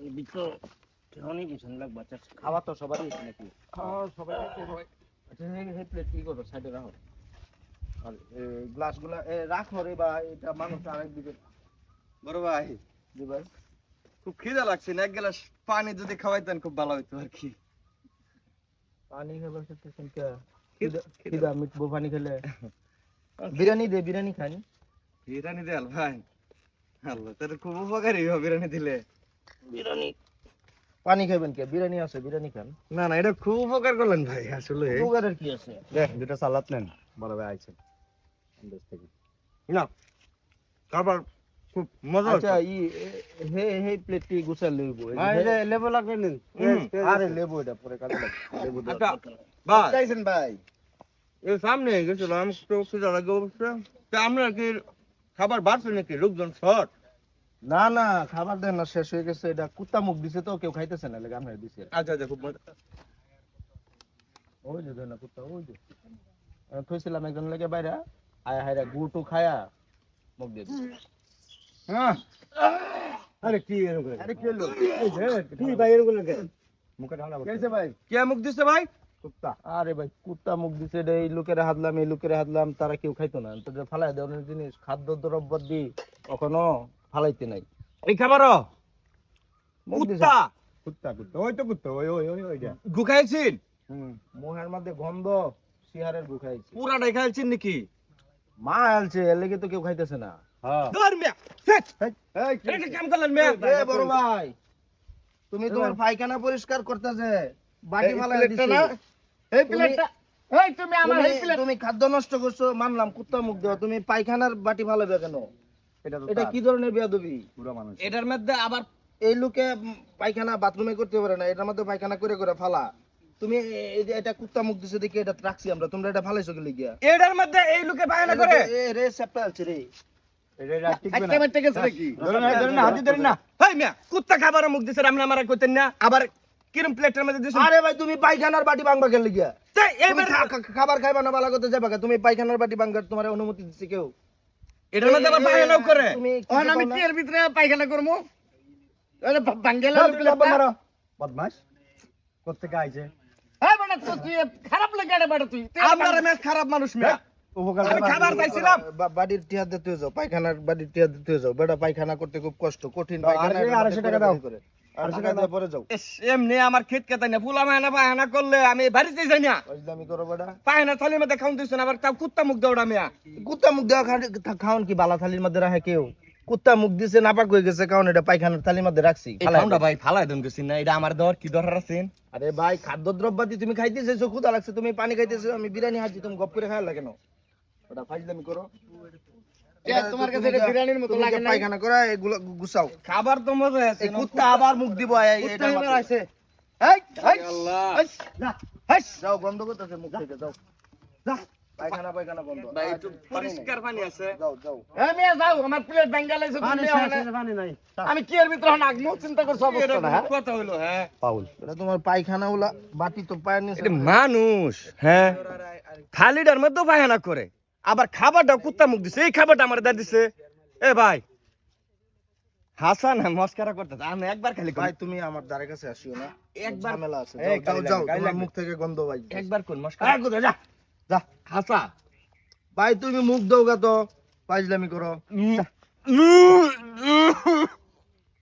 এই ভিতর কেমনই পিছন লাগ বাচ্চা খাওয়া তো সবারই আছে নাকি? সবাই আচ্ছা এই এই প্লেট কি করো? সাইডে রাখো। আর গ্লাস রাখো রে বা এটা মানুষ আরেক বড় ভাই খুব খিদা লাগছে এক গ্লাস পানি যদি খাওয়াইতেন খুব ভালো হইতো আর কি। পানি খাবার খিদা- মিটবো পানি খেলে। বিরিয়ানি দে বিরিয়ানি খান বিরিয়ানি দেয়াল ভাই। আল্লাহ তাহলে খুব উপকারী হবে বিরিয়ানি দিলে। বিরিয়ানি। পানি খাবেন কে? বিরিয়ানি আছে বিরিয়ানি খান। না না এটা খুব উপকার করলেন ভাই আসলে। সুগারের কি আছে? দেখ দুটা সালাদ নেন বড় ভাই আইছেন। দেশ থেকে না খাবার খুব মজা আচ্ছা ই হে হে প্লেটটি গুছাই লইব। ভাই যে লেবু লাগবে আরে লেবু এটা পরে কাটে লেবু দাও। আচ্ছা ভাই। চাইছেন ভাই? এই সামনে গেছিলাম অবশ্য তা আমরা কি খাবার বাড়ছে নাকি? লোকজন শর্ট না না খাবার দেন না শেষ হয়ে গেছে এটা কুত্তা মুখ দিছে তো কেউ খাইতেছে না লেগে আমরা দিছে। আচ্ছা আচ্ছা খুব মজা। ওই যে দেন না কুত্তা ওই যে। আমি থইছিলাম একজন লেগে বাইরে আয় হায়রা গুটু খায়া মুখ দিয়ে দিছে। হ্যাঁ। আরে কি এরকম আরে কি হলো? কি ভাই এরকম লাগে মুখে ঢালা কেছে ভাই? কে মুখ দিছে ভাই? কুত্তা। আরে ভাই কুত্তা মুখ দিছে রে এই লোকের হাতলাম এই লোকের হাতলাম তারা কেউ খাইতো না। তো যে ফালাই দেওয়ার জিনিস খাদ্য দ্রব্য দি কখনো ফালাইতে নাই। এই খাবার কুত্তা! কুত্তা কুত্তা ওই তো কুত্তা ওই ওই ওই ওইটা গুখাইছেন? হুম মুহের মধ্যে গন্ধ শিহারের গু খাইছে পুরাটাই নাকি? মা আলছে এর লেগে তো কেউ খাইতেছে না। ধর মিয়া ফেট! এটা কাম করলেন মিয়া। এ বড় ভাই তুমি তোমার পায়খানা পরিষ্কার করতেছে বাটি এই ফালাই দিছি। না? এই তুমি- প্লেটটা এই তুমি আমার এই তুমি- প্লেট তুমি খাদ্য নষ্ট করছ মানলাম কুত্তা মুখ দেওয়া তুমি পায়খানার বাটি ফালাবে কেন? এটা কি ধরনের বেয়াদবি? এটার মধ্যে আবার এই লোকে পায়খানা বাথরুমে করতে পারে না এটার মধ্যে পায়খানা করে করে ফালা। তুমি এই এটা কুত্তা মুখ দিছে দেখে এটা রাখছি আমরা তোমরা এটা ফালাইছো কি এটার মধ্যে এই লোকে বায়না করে। এ রে সেপটা আছে রে। এই কুত্তা খাবার মুখ দিছে আমরা মারা কইতেন না আবার কিরম প্লেটের মধ্যে আরে ভাই তুমি পায়খানার বাটি ভাঙবা কেন লিগিয়া খা- খাবার খাইবা না বালা করতে যাবা কে? তুমি পায়খানার বাটি ভাঙবার তোমার অনুমতি দিছে কেউ? এটার মধ্যে আবার করে। তুমি আমি না? কি এর ভিতরে পায়খানা করব আরে বাঙ্গেলা। বদমাস কোথেকে গাইছে তুই খারাপ লাগে রে বেটা তুই। আপনার খারাপ মানুষ মিয়া। খাবার চাইছিলাম। বাড়ির টিয়া দিতে যাও পায়খানার বাড়ির টিয়া দিতে যাও বেটা পায়খানা করতে খুব কষ্ট কঠিন পায়খানা টাকা দাও। করে। আড়াইশো টাকা দিয়ে পরে যাও। ইস, এমনি আমার খেত কেতাই না ফুলা মায়না বায়না করলে আমি বাড়িতে যাই না। ওইজদামি করো বেটা। পায়না থালির মধ্যে খাউন দিছ না আবার তাও কুত্তা মুখ দৌড়া মিয়া কুত্তা মুখ দেওয়া খাওন কি বালা থালির মধ্যে রাখে কেউ? কুত্তা মুখ দিছে নাপাক হয়ে গেছে কারণ এটা পায়খানার থালির মধ্যে রাখছি। এই ফালাই খাউনটা দাও। ভাই ফালাই দেন গেছি না এটা আমার দর কি দরকার আছে? আরে ভাই খাদ্য দ্রব্যাদি তুমি খাইতেছো ক্ষুধা লাগছে তুমি পানি খাইতেছো আমি বিরিয়ানি হাজি তুমি গপ করে খাওয়া লাগে না ওটা ফাইজলামি করো। তোমার কাছে এটা বিরিয়ানির মতো লাগে নাই? পায়খানা করা এগুলো গুছাও। খাবার তো মজা আছে কুত্তা আবার মুখ দিব এই- এই- কুত্তা এটার এবার মাথায়। আসে। এই, এই, আল্লাহ। না, এই, যাও বন্ধ করতেছে মুখ থেকে যাও। যা, পায়খানা পায়খানা বন্ধ ভাই একটু পরিষ্কার পানি আছে। যাও যাও। হ্যাঁ মিয়া যাও আমার প্লেট বেঙ্গাল আছে তুমি ওখানে- পানি নাই। আমি কি এর ভিতরে চিন্তা করছ অবস্থা না হ্যাঁ? কথা হ্যাঁ? পাউল এটা তোমার পায়খানা ওলা বাটি তো এটা মানুষ হ্যাঁ? থালিটার মধ্যে বাহানা করে। আবার খাবারটা কুত্তা মুখ দিছে এই খাবারটা আমার দা দিছে। এ ভাই হাসান মস্কারা করতেছে। আমি একবার খালি ভাই তুমি আমার দ্বারে কাছে আসিও না। একবার- ঝামেলা আছে। যাও যাও তোমার মুখ থেকে গন্ধ ভাই একবার কোন মস্কারা? যা যা হাসা। ভাই তুমি মুখ দাও গা তো পাইজলামি করো